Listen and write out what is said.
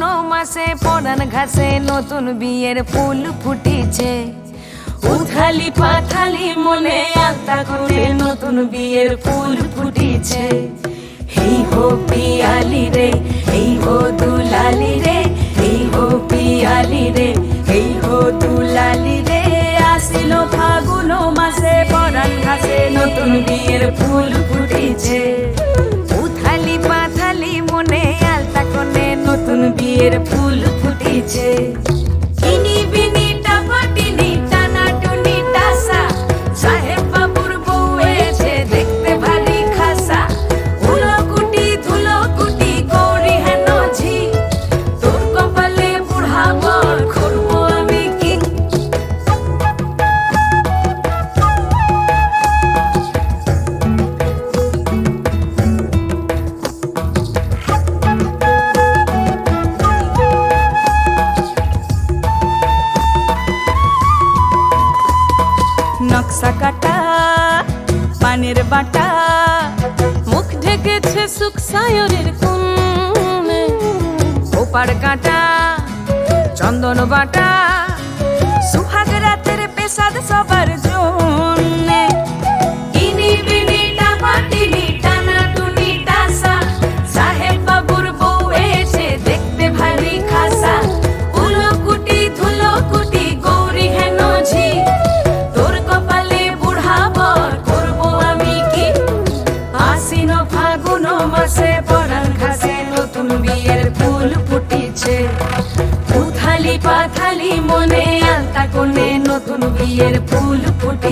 মাসে পরান ঘাসে নতুন বিয়ের ফুল ফুটিছে। উথালি পাথালি মনে আত্মা করে নতুন বিয়ের ফুল ফুটিছে। এই হো পিয়ালি রে এই হো দুলালি রে এই হো পিয়ালি রে এই হো দুলালি রে। আসিল ফাগুন মাসে পরান ঘাসে নতুন বিয়ের ফুল নকশা কাটা, পানের বাটা, মুখ ঢেকেছে সুখ সায়রের কোণে ওপার কাটা, চন্দন বাটা, সুহাগ রাতের মাসে পরান ঘাসে নতুন বিয়ের ফুল ফুটিছে। উথালি পাথালি মনে আলতা কোণে নতুন বিয়ের ফুল ফুটিছে।